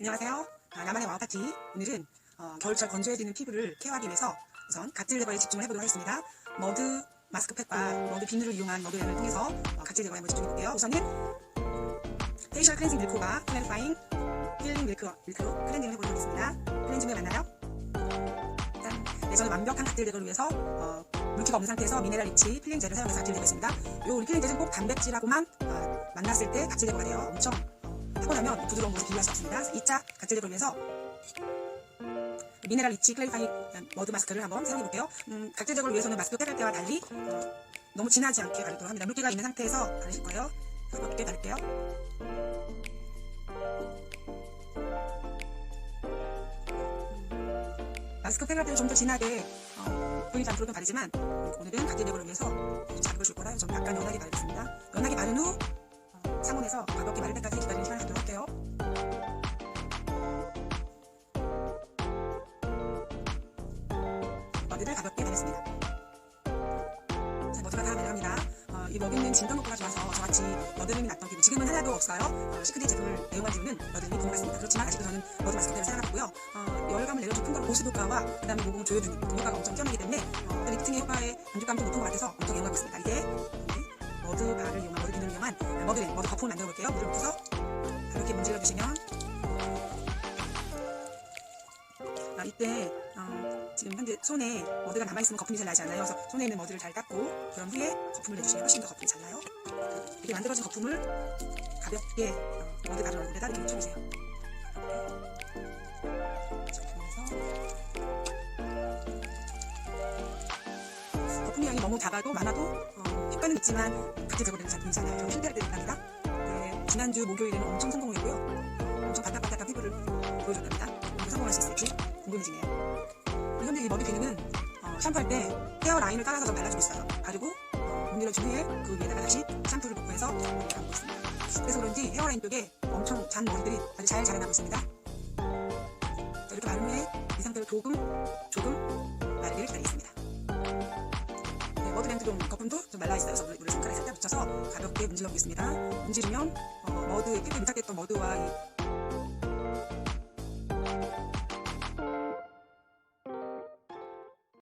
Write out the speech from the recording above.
안녕하세요. 아, 나만의 와우파티. 오늘은 어, 겨울철 건조해지는 피부를 케어하기 위해서 우선 각질 제거에 집중을 해보도록 하겠습니다. 머드 마스크팩과 머드 비누를 이용한 머드램을 통해서 어, 각질 제거에 한번 집중해볼게요. 우선은 페이셜 클렌징 밀크와 클래리파잉 힐링 밀크, 밀크로 클렌징을 해보도록 하겠습니다. 클렌징을 만나요. 짠. 네, 저는 완벽한 각질 제거를 위해서 어, 물기가 없는 상태에서 미네랄 리치 필링 젤을 사용해서 각질 제거했습니다. 요 우리 필링 젤은 꼭 단백질하고만 어, 만났을 때 각질 제거가 돼요. 엄청 나면 부드러운 모습 비교할 수 없습니다. 2차 각질 제거를 위해서 미네랄 리치 클래리파이 머드 마스크를 한번 사용해 볼게요. 음, 각질 제거를 위해서는 마스크 팩할 때와 달리 어, 너무 진하지 않게 바르도록 합니다. 물기가 있는 상태에서 바르실 거예요. 가볍게 바를게요. 마스크 팩할 때는 좀더 진하게 어, 보이지 않도록 바르지만 오늘은 각질 제거를 위해서 좀 자극을 줄 거라 좀 약간 연하게 바르겠습니다. 연하게 바른 후 어, 상온에서 가볍게 마를 때까지 기다리는 시간을 머리를 가볍게 바르습니다. 자, 머리가 다 마련합니다. 어, 이 머리는 진정 효과가 좋아서 저같이 여드름이 났던 피부 지금은 하나도 없어요. 어, 시크릿 제품을 애용한 뒤로는 여드름이 드물었습니다. 그렇지만 아직도 저는 머드 마스크를 사용하고요. 어, 열감을 내려 깊은 거로 보습 효과와 그 다음에 모공 조여 등 효과가 엄청 뛰어나기 때문에 어, 리프팅의 효과에 만족감도 높은 것 같아서 엄청 이용하고 있습니다. 네, 머드 바를 이용한 머드 비누를 이용한 머드램, 머드 거품을 만들어 볼게요. 물을 붓어서 이렇게 문질러 주시면 아, 이때 어, 지금 현재 손에 머드가 남아있으면 거품이 잘 나지 않아요. 그래서 손에 있는 머드를 잘 닦고 그런 후에 거품을 내주시면 훨씬 더 거품이 잘 나요. 이렇게 만들어진 거품을 가볍게 어, 머드 다른 얼굴에다 이렇게 묻혀주세요. 거품이 양이 너무 작아도 많아도 어, 효과는 있지만 각질 제거되는 잘 괜찮아요. 좀 실패할 때 있답니다. 네, 지난주 목요일에는 엄청 성공했고요. 엄청 바닥바닥한 피부를 보여줬답니다. 수 있을지 궁금해지네요. 현재 이 머리 비누는 어, 샴푸할 때 헤어 라인을 따라서 좀 발라주고 있어요. 바르고 어, 문질러준 후에 그 위에다가 다시 샴푸를 붓고 해서 감고 있습니다. 그래서 그런지 헤어라인 쪽에 엄청 잔 머리들이 아주 잘 자라나고 있습니다. 자, 이렇게 바른 후에 이 상태로 조금 조금 마르기를 기다리겠습니다. 네, 머드램드 좀 거품도 좀 말라있어요. 그래서 물을 손가락에 살짝 묻혀서 가볍게 문질러 보겠습니다. 문지르면 어, 머드, 피부에 밀착됐던 머드와 이